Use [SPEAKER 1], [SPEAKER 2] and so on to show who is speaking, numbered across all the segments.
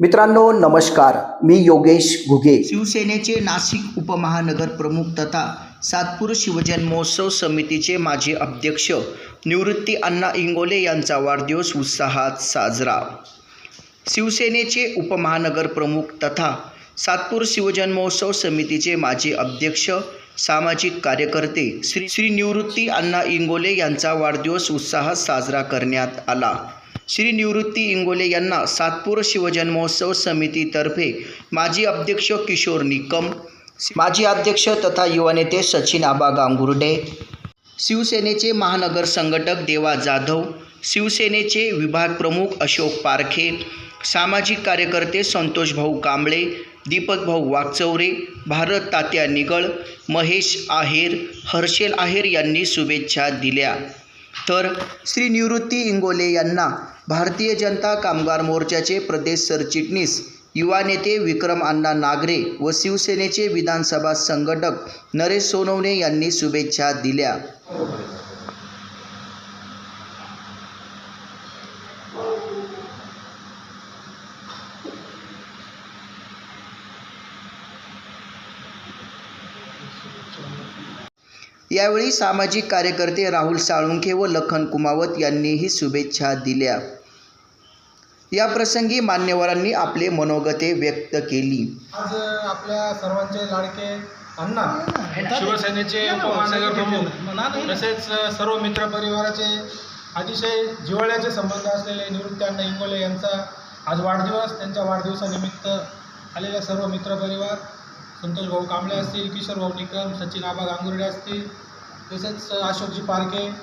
[SPEAKER 1] मित्रांनो नमस्कार. मी योगेश घुगे.
[SPEAKER 2] शिवसेनेचे नाशिक उपमहानगर प्रमुख तथा सातपूर शिवजन्मोत्सव समितीचे माजी अध्यक्ष निवृत्ती अण्णा इंगोले यांचा वाढदिवस उत्साहात साजरा. शिवसेनेचे उपमहानगर प्रमुख तथा सातपूर शिवजन्मोत्सव समितीचे माजी अध्यक्ष सामाजिक कार्यकर्ते श्री श्री निवृत्ती अण्णा इंगोले यांचा वाढदिवस उत्साहात साजरा करण्यात आला. श्री निवृत्ती इंगोले यांना सातपूर शिवजन्मोत्सव समितीतर्फे माजी अध्यक्ष किशोर निकम माजी अध्यक्ष तथा युवा नेते सचिन आबा गांगुर्डे शिवसेनेचे महानगर संघटक देवा जाधव शिवसेनेचे विभाग प्रमुख अशोक पारखे सामाजिक कार्यकर्ते संतोष भाऊ कांबळे दीपक भाऊ वागचौरे भारत तात्या निगळ महेश आहेर हर्षेल आहेर यांनी शुभेच्छा दिल्या. तर श्री निवृत्ती इंगोले यांना भारतीय जनता कामगार मोर्चाचे प्रदेश सरचिटणीस युवा नेते विक्रम अण्णा नागरे व शिवसेनेचे विधानसभा संघटक नरेश सोनवणे यांनी शुभेच्छा दिल्या. यावेळी सामाजिक कार्यकर्ते राहुल साळुंखे व लखन कुमावत यांनीही शुभेच्छा दिल्या. या प्रसंगी मान्यवरांनी आपले मनोगते व्यक्त केली.
[SPEAKER 3] आज आपल्या सर्वांचे लाडके अण्णा शिवसेनेचे उपमहानगर प्रमुख तसेच सर्व मित्र परिवाराचे अतिशय जिव्हाळ्याचे संबंध असलेले निवृत्ती अण्णा इंगोले यांचा आज वाढदिवस त्यांच्या वाढदिवसानिमित्त आलेल्या सर्व मित्र परिवार संतोष भाऊ कांबळे असतील किशोर भाऊ निकम सचिन आबा गांगुर्डे असतील तसेच अशोकजी पारखे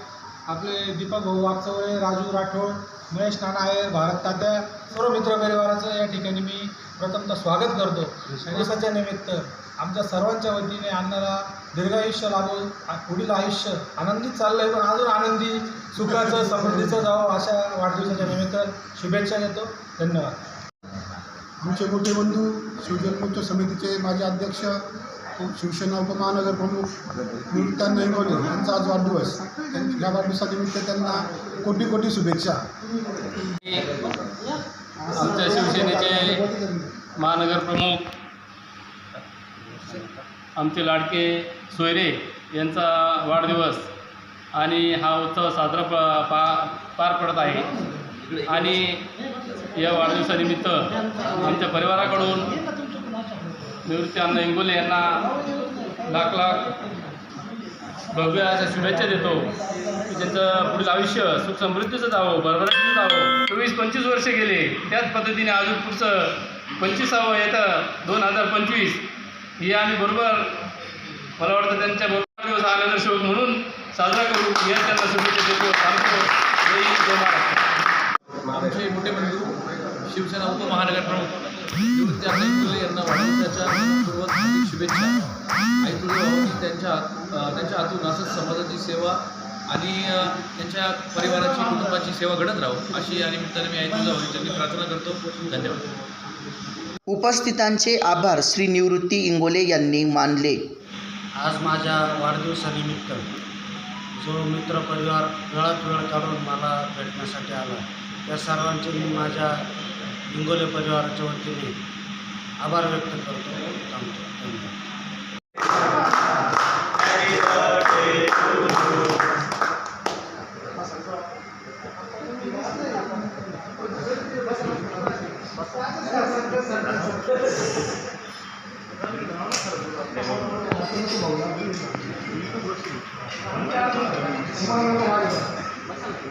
[SPEAKER 3] आपले दीपक भाऊ वागचवळे राजू राठोड महेश नाना आहे भारत तात्या सर्व मित्र परिवाराचं या ठिकाणी मी प्रथमतः स्वागत करतो. दिवसाच्या निमित्त आमच्या सर्वांच्या वतीने आणणारा दीर्घायुष्य आयुष्य आ- पुढील आयुष्य आनंदीत चाललं आहे पण अजून आनंदी सुखाचं समृद्धीचं जावं अशा वाढदिवसाच्या निमित्त शुभेच्छा देतो. धन्यवाद.
[SPEAKER 4] आमचे मोठे बंधू शिवजन्मोत्सव समितीचे माजी अध्यक्ष शिवसेना उपमहानगर प्रमुख निवृत्तांना नैनवले यांचा आज वाढदिवस. या वाढदिवसानिमित्त त्यांना कोटी कोटी शुभेच्छा.
[SPEAKER 5] आमच्या शिवसेनेचे महानगर प्रमुख आमचे लाडके सोयरे यांचा वाढदिवस आणि हा उत्सव साजरा प पा पार पडत आहे. आणि या वाढदिवसानिमित्त आमच्या परिवाराकडून निवृत्ती अण्णा इंगोले यांना लाख लाख भव्य अशा शुभेच्छा देतो. की त्यांचं पुढील आयुष्य सुख समृद्धीचं जावं भरभराटीचं जावं. चोवीस पंचवीस वर्ष गेले त्याच पद्धतीने अजून पुढचं पंचवीसावं येतं दोन हजार पंचवीस. हे आम्ही बरोबर मला वाटतं त्यांच्या बरोबर दिवस आनंद शोध म्हणून साजरा करू. या त्यांना शुभेच्छा देतो. सांगतो जय जय महाराष्ट्र.
[SPEAKER 6] आमचे मोठे बंधू शिवसेना उपमहानगर प्रमुख निवृत्ती इंगोले यांना वाढदिवसाच्या पूर्वत शुभेच्छा. आई तुळजाभवानी त्यांच्या त्यांच्या हातून असंच समाजाची सेवा आणि त्यांच्या परिवाराची कुटुंबाची सेवा घडत राहू अशी या निमित्ताने मी आई तुळजाभवानीच्या प्रार्थना करतो. धन्यवाद.
[SPEAKER 2] उपस्थितांचे आभार श्री निवृत्ती इंगोले यांनी मानले.
[SPEAKER 7] आज माझ्या वाढदिवसानिमित्त जो मित्रपरिवार वेळात वेळ काढून मला भेटण्यासाठी आला या सर्वांचे मी माझ्या हिंगोले परिवाराच्या वतीने आभार व्यक्त करतो. थांबतो. धन्यवाद.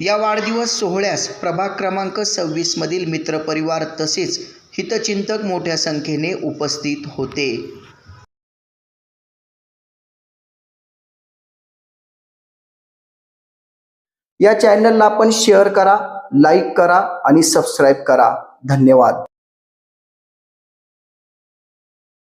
[SPEAKER 2] या वाढदिवस सोहळ्यास प्रभाग क्रमांक सव्वीसमधील मित्रपरिवार तसेच हितचिंतक मोठ्या संख्येने उपस्थित होते.
[SPEAKER 1] या चॅनलला आपण शेअर करा लाईक करा आणि सबस्क्राईब करा. धन्यवाद.